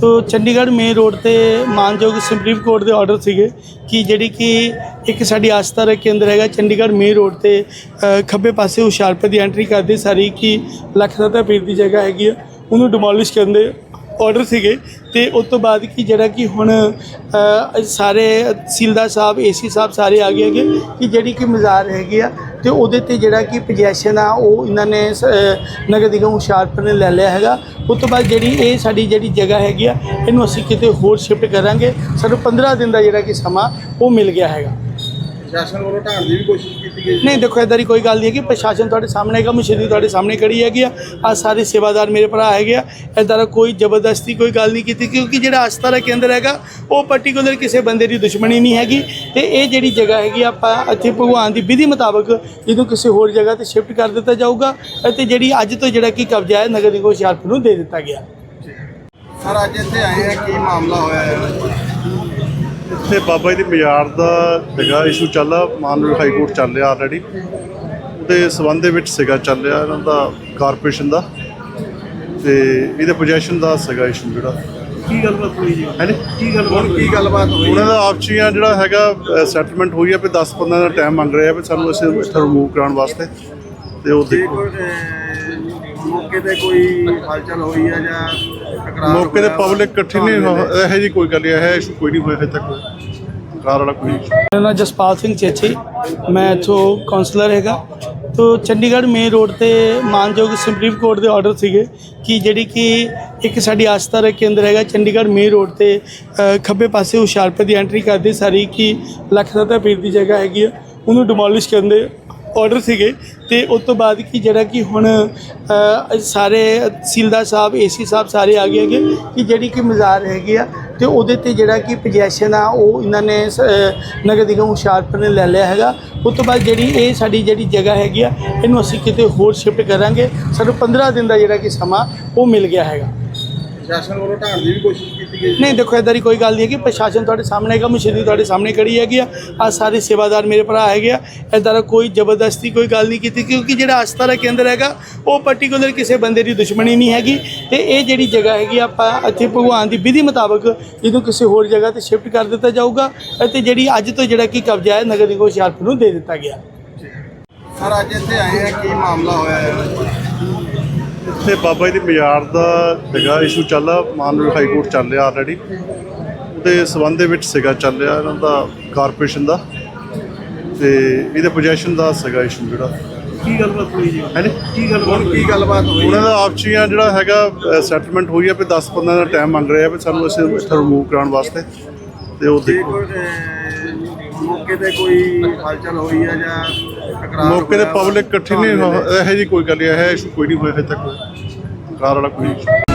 ਤੋ Chandigarh main road ਤੇ ਮਾਨਯੋਗ ਸੁਪਰੀਮ ਕੋਰਟ ਦੇ ਆਰਡਰ ਸੀਗੇ ਕਿ ਜਿਹੜੀ ਕਿ ਇੱਕ ਸਾਡੀ ਆਸਥਾ ਦਾ ਕੇਂਦਰ ਹੈਗਾ ਚੰਡੀਗੜ੍ਹ ਮੇਨ ਰੋਡ ਤੇ ਖੱਬੇ ਪਾਸੇ ਹੁਸ਼ਿਆਰਪੁਰ ਦੀ ਐਂਟਰੀ ਕਰਦੇ ਸਾਰੀ ਕਿ ਲਖਨਤਾ ਪੀਰ ਦੀ ਜਗ੍ਹਾ ਹੈਗੀ ਆ। ਉਹਨੂੰ ਡਿਮੋਲਿਸ਼ ਕਰਨ ਦੇ ਆਰਡਰ ਸੀਗੇ ਤੇ ਉਸ ਤੋਂ ਬਾਅਦ ਕੀ ਜਿਹੜਾ ਕਿ ਹੁਣ ਸਾਰੇ ਤਹਿਸੀਲਦਾਰ ਸਾਹਿਬ ਏਸੀ ਸਾਹਿਬ ਸਾਰੇ ਆ ਗਏ ਹੈਗੇ ਕਿ ਜਿਹੜੀ ਕਿ ਮਜ਼ਾਰ ਹੈਗੀ ਆ ਤੇ ਉਹਦੇ ਤੇ ਜਿਹੜਾ ਕਿ ਪੋਜੈਸ਼ਨ ਆ, ਉਹ ਇਹਨਾਂ ਨੇ ਸ- ਨਗਰ ਨਿਗਮ ਹੁਸ਼ਿਆਰਪੁਰ ਨੇ ਲੈ ਲਿਆ ਹੈਗਾ। ਉਸ ਤੋਂ ਬਾਅਦ ਜਿਹੜੀ ਇਹ ਸਾਡੀ ਜਿਹੜੀ ਜਗ੍ਹਾ ਹੈਗੀ ਆ, ਇਹਨੂੰ ਅਸੀਂ ਕਿਤੇ ਹੋਰ ਸ਼ਿਫਟ ਕਰਾਂਗੇ। ਸਾਨੂੰ 15 ਦਿਨ ਦਾ ਜਿਹੜਾ ਕਿ ਸਮਾਂ ਉਹ ਮਿਲ ਗਿਆ ਹੈਗਾ। ਸ਼ਾਸਨ ਵੱਲੋਂ ਢਾਣ ਦੀ ਵੀ ਕੋਸ਼ਿਸ਼ ਕੀਤੀ ਗਈ ਨਹੀਂ ਦੇਖੋ ਇਦਾਂ ਦੀ ਕੋਈ ਗੱਲ ਨਹੀਂ ਹੈ ਕਿ ਪ੍ਰਸ਼ਾਸਨ ਤੁਹਾਡੇ ਸਾਹਮਣੇ ਹੈਗਾ ਮਸ਼ੀਨਰੀ ਤੁਹਾਡੇ ਸਾਹਮਣੇ ਖੜੀ ਹੈਗੀ ਆ। ਆ ਸਾਰੇ ਸੇਵਾਦਾਰ ਮੇਰੇ ਭਰਾ ਹੈਗੇ ਆ। ਇਦਾਂ ਦਾ ਕੋਈ ਜ਼ਬਰਦਸਤੀ ਕੋਈ ਗੱਲ ਨਹੀਂ ਕੀਤੀ ਕਿਉਂਕਿ ਜਿਹੜਾ ਆਸਥਾ ਦਾ ਕੇਂਦਰ ਹੈਗਾ ਉਹ ਪਾਰਟਿਕੂਲਰ ਕਿਸੇ ਬੰਦੇ ਦੀ ਦੁਸ਼ਮਣੀ ਨਹੀਂ ਹੈਗੀ। ਤੇ ਇਹ ਜਿਹੜੀ ਜਗ੍ਹਾ ਹੈਗੀ ਆਪਾਂ ਇੱਥੇ ਭਗਵਾਨ ਦੀ ਵਿਧੀ ਮੁਤਾਬਕ ਇਹਨੂੰ ਕਿਸੇ ਹੋਰ ਜਗ੍ਹਾ ਤੇ ਸ਼ਿਫਟ ਕਰ ਦਿੱਤਾ ਜਾਊਗਾ ਅਤੇ ਜਿਹੜੀ ਅੱਜ ਤੋਂ ਜਿਹੜਾ ਕੀ ਕਬਜ਼ਾ ਹੈ ਨਗਰ ਨਿਗਮ ਹੁਸ਼ਿਆਰਪੁਰ ਨੂੰ ਦੇ ਦਿੱਤਾ ਗਿਆ। ਸਰ ਅੱਜ ਇੱਥੇ ਆਏ ਆ ਕੀ ਮਾਮਲਾ ਹੋਇਆ ਹੈ? ਇੱਥੇ ਬਾਬਾ ਜੀ ਦੀ ਮਜ਼ਾਰ ਦਾ ਹੈਗਾ ਇਸ਼ੂ ਚੱਲਾ ਮਾਨਯੋਗ ਹਾਈ ਕੋਰਟ ਚੱਲ ਰਿਹਾ ਆਲਰੇਡੀ ਉਹਦੇ ਸਬੰਧ ਦੇ ਵਿੱਚ ਸੀਗਾ ਚੱਲ ਰਿਹਾ ਇਹਨਾਂ ਦਾ ਕਾਰਪੋਰੇਸ਼ਨ ਦਾ। ਤੇ ਇਹਦੇ ਪੋਜੀਸ਼ਨ ਦਾ ਸੀਗਾ ਇਸ਼ੂ ਜਿਹੜਾ। ਕੀ ਗੱਲਬਾਤ ਹੋਈ ਜੀ? ਹੈ ਨੀ ਕੀ ਹੁਣ ਕੀ ਗੱਲਬਾਤ ਹੋਈ? ਉਹਨਾਂ ਦਾ ਆਪਚੀਆਂ ਜਿਹੜਾ ਹੈਗਾ ਸੈਟਲਮੈਂਟ ਹੋਈ ਹੈ ਵੀ 10-15 ਦਾ ਟਾਈਮ ਮੰਗ ਰਹੇ ਵੀ ਸਾਨੂੰ ਅਸੀਂ ਇੱਥੇ ਰਿਮੂਵ ਕਰਾਉਣ ਵਾਸਤੇ। ਤੇ ਉਹ ਦੇਖੋ। ਮੌਕੇ ਤੇ ਕੋਈ ਹਲਚਲ ਹੋਈ ਹੈ ਜਾਂ ਟਕਰਾਅ ਮੌਕੇ ਤੇ ਹੋਇਆ? ਪਬਲਿਕ ਇਕੱਠੀ ਨਹੀਂ ਹੋ- ਇਹੋ ਜੀ ਕੋਈ ਗੱਲ ਨਹੀਂ ਹੈ ਇਸ਼ੂ ਕੋਈ ਨਹੀਂ ਹੋਇਆ ਹਜੇ ਤੱਕ। ਕਾਰ ਵਾਲਾ ਕੋਈ issue ਮੇਰਾ ਨਾਮ ਜਸਪਾਲ ਸਿੰਘ ਚੇਚੀ। ਮੈਂ ਇੱਥੋਂ ਕਾਉਂਸਲਰ ਹੈਗਾ। ਤੋ ਚੰਡੀਗੜ੍ਹ ਮੇਨ ਰੋਡ ਤੇ ਮਾਨਯੋਗ ਸੁਪਰੀਮ ਕੋਰਟ ਦੇ ਆਰਡਰ ਸੀਗੇ ਕਿ ਜਿਹੜੀ ਕਿ ਇੱਕ ਸਾਡੀ ਆਸਥਾ ਦਾ ਕੇਂਦਰ ਹੈਗਾ ਚੰਡੀਗੜ੍ਹ ਮੇਨ ਰੋਡ ਤੇ ਅ, ਖੱਬੇ ਪਾਸੇ ਹੁਸ਼ਿਆਰਪੁਰ ਦੀ ਐਂਟਰੀ ਕਰਦੇ ਸਾਰੀ ਕਿ ਲਖਨਤਾ ਪੀਰ ਦੀ ਜਗ੍ਹਾ ਹੈਗੀ ਆ। ਉਹਨੂੰ ਡਿਮੋਲਿਸ਼ ਕਰਨ ਦੇ ਆਰਡਰ ਸੀਗੇ ਤੇ ਉਸ ਤੋਂ ਬਾਅਦ ਕੀ ਜਿਹੜਾ ਕਿ ਹੁਣ ਸਾਰੇ ਤਹਿਸੀਲਦਾਰ ਸਾਹਿਬ ਏਸੀ ਸਾਹਿਬ ਸਾਰੇ ਆ ਗਏ ਹੈਗੇ ਕਿ ਜਿਹੜੀ ਕਿ ਮਜ਼ਾਰ ਹੈਗੀ ਆ ਤੇ ਉਹਦੇ ਤੇ ਜਿਹੜਾ ਕਿ ਪੋਜੈਸ਼ਨ ਆ, ਉਹ ਇਹਨਾਂ ਨੇ ਸ- ਨਗਰ ਨਿਗਮ ਹੁਸ਼ਿਆਰਪੁਰ ਨੇ ਲੈ ਲਿਆ ਹੈਗਾ। ਉਸ ਤੋਂ ਬਾਅਦ ਜਿਹੜੀ ਇਹ ਸਾਡੀ ਜਿਹੜੀ ਜਗ੍ਹਾ ਹੈਗੀ ਆ, ਇਹਨੂੰ ਅਸੀਂ ਕਿਤੇ ਹੋਰ ਸ਼ਿਫਟ ਕਰਾਂਗੇ। ਸਾਨੂੰ 15 ਦਿਨ ਦਾ ਜਿਹੜਾ ਕਿ ਸਮਾਂ ਉਹ ਮਿਲ ਗਿਆ ਹੈਗਾ। ਸ਼ਾਸਨ ਵੱਲੋਂ ਢਾਣ ਦੀ ਵੀ ਕੋਸ਼ਿਸ਼ ਕੀਤੀ ਗਈ ਨਹੀਂ ਦੇਖੋ ਇਦਾਂ ਦੀ ਕੋਈ ਗੱਲ ਨਹੀਂ ਹੈ ਕਿ ਪ੍ਰਸ਼ਾਸਨ ਤੁਹਾਡੇ ਸਾਹਮਣੇ ਹੈਗਾ ਮਸ਼ੀਨਰੀ ਤੁਹਾਡੇ ਸਾਹਮਣੇ ਖੜੀ ਹੈਗੀ ਆ। ਆ ਸਾਰੇ ਸੇਵਾਦਾਰ ਮੇਰੇ ਭਰਾ ਹੈਗੇ ਆ। ਇਦਾਂ ਦਾ ਕੋਈ ਜ਼ਬਰਦਸਤੀ ਕੋਈ ਗੱਲ ਨਹੀਂ ਕੀਤੀ ਕਿਉਂਕਿ ਜਿਹੜਾ ਆਸਥਾ ਦਾ ਕੇਂਦਰ ਹੈਗਾ ਉਹ ਪਾਰਟਿਕੂਲਰ ਕਿਸੇ ਬੰਦੇ ਦੀ ਦੁਸ਼ਮਣੀ ਨਹੀਂ ਹੈਗੀ। ਤੇ ਇਹ ਜਿਹੜੀ ਜਗ੍ਹਾ ਹੈਗੀ ਆ, ਆਪਾਂ ਇੱਥੇ ਭਗਵਾਨ ਦੀ ਵਿਧੀ ਮੁਤਾਬਕ ਇਹਨੂੰ ਕਿਸੇ ਹੋਰ ਜਗ੍ਹਾ ਤੇ ਸ਼ਿਫਟ ਕਰ ਦਿੱਤਾ ਜਾਊਗਾ ਅਤੇ ਜਿਹੜੀ ਅੱਜ ਤੋਂ ਜਿਹੜਾ ਕੀ ਕਬਜ਼ਾ ਹੈ ਨਗਰ ਨਿਗਮ ਹੁਸ਼ਿਆਰਪੁਰ ਨੂੰ ਦੇ ਦਿੱਤਾ ਗਿਆ। ਸਰ ਅੱਜ ਇੱਥੇ ਆਏ ਆ ਕੀ ਮਾਮਲਾ ਹੋਇਆ ਹੈ? ਇੱਥੇ ਬਾਬਾ ਜੀ ਦੀ ਮਜ਼ਾਰ ਦਾ ਹੈਗਾ ਇਸ਼ੂ ਚੱਲਾ ਮਾਨਯੋਗ ਹਾਈ ਕੋਰਟ ਚੱਲ ਰਿਹਾ ਆਲਰੇਡੀ ਉਹਦੇ ਸਬੰਧ ਦੇ ਵਿੱਚ ਸੀਗਾ ਚੱਲ ਰਿਹਾ ਇਹਨਾਂ ਦਾ ਕਾਰਪੋਰੇਸ਼ਨ ਦਾ। ਤੇ ਇਹਦੇ ਪੋਜੀਸ਼ਨ ਦਾ ਸੀਗਾ ਇਸ਼ੂ ਜਿਹੜਾ। ਕੀ ਗੱਲਬਾਤ ਹੋਈ ਜੀ? ਹੈ ਨੀ ਕੀ ਹੁਣ ਕੀ ਗੱਲਬਾਤ ਹੋਈ? ਉਹਨਾਂ ਦਾ ਆਪਚੀਆਂ ਜਿਹੜਾ ਹੈਗਾ ਸੈਟਲਮੈਂਟ ਹੋਈ ਹੈ ਵੀ 10-15 ਦਾ ਟਾਈਮ ਮੰਗ ਰਹੇ ਵੀ ਸਾਨੂੰ ਅਸੀਂ ਇੱਥੇ ਰਿਮੂਵ ਕਰਾਉਣ ਵਾਸਤੇ। ਤੇ ਉਹ ਦੇਖੋ ਮੌਕੇ ਤੇ ਕੋਈ ਹਲਚਲ ਹੋਈ ਹੈ ਜਾਂ ਟਕਰਾਅ ਮੌਕੇ ਤੇ ਹੋਇਆ? ਪਬਲਿਕ ਇਕੱਠੀ ਨਹੀਂ ਹੋ- ਇਹੋ ਜੀ ਕੋਈ ਗੱਲ ਨਹੀਂ ਹੈ ਇਸ਼ੂ ਕੋਈ ਨਹੀਂ ਹੋਇਆ ਹਜੇ ਤੱਕ ਕਾਰ ਵਾਲਾ ਕੋਈ issue